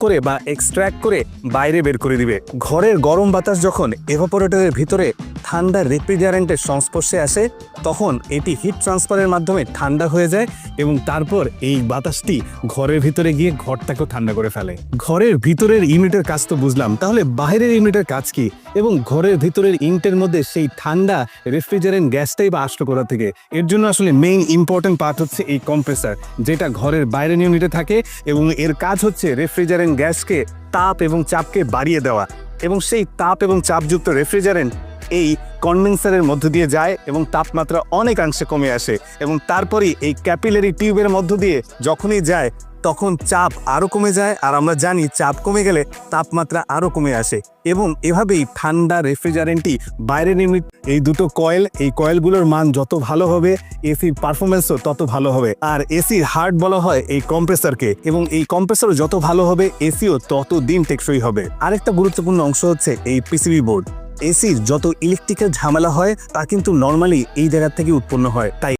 করে বা এক্সট্র্যাক্ট করে বাইরে বের করে দিবে। ঘরের গরম বাতাস যখন এভাপোরেটরের ভিতরে ঠান্ডা রেফ্রিজারেন্টের সংস্পর্শে আসে তখন এটি হিট ট্রান্সফারের মাধ্যমে ঠান্ডা হয়ে যায় এবং তারপর এই বাতাসটি ঘরের ভিতরে গিয়ে ঘরটাকেও ঠান্ডা করে ফেলে। ঘরের ভিতরের ইউনিটের কাজ তো বুঝলাম, তাহলে বাইরের ইউনিটের কাজ কি? এবং ঘরের ভিতরের ইউনিটের মধ্যে সেই ঠান্ডা রেফ্রিজারেন্ট গ্যাসটাই বা আসলো করা থেকে? এর জন্য আসলে মেইন ইম্পর্টেন্ট পার্ট হচ্ছে এই কম্প্রেসার যেটা ঘরের বাইরের ইউনিটে থাকে এবং এর কাজ হচ্ছে রেফ্রিজারেন্ট গ্যাসকে তাপ এবং চাপকে বাড়িয়ে দেওয়া। এবং সেই তাপ এবং চাপযুক্ত রেফ্রিজারেন্ট এই কন্ডেন্সারের মধ্য দিয়ে যায় এবং তাপমাত্রা অনেকাংশে কমে আসে এবং তারপরেই এই ক্যাপিলারি টিউবের মধ্য দিয়ে যখনই যায়, তখন চাপ আরও কমে যায় আর আমরা জানি চাপ কমে গেলে তাপমাত্রা আরও কমে আসে এবং এভাবেই ঠান্ডা রেফ্রিজারেন্টটি বাইরে ইউনিট এই দুটো কয়েল এই কয়েলগুলোর মান যত ভালো হবে, এসির পারফরমেন্সও তত ভালো হবে। আর এসির হার্ট বলা হয় এই কম্প্রেসারকে এবং এই কম্প্রেসারও যত ভালো হবে, এসিও তত দিন টেকসই হবে। আরেকটা গুরুত্বপূর্ণ অংশ হচ্ছে এই পিসিবি বোর্ড এসির যত ইলেকট্রিক্যাল ঝামেলা হয় তা কিন্তু নর্মালি এই জায়গার থেকে উৎপন্ন হয়। তাই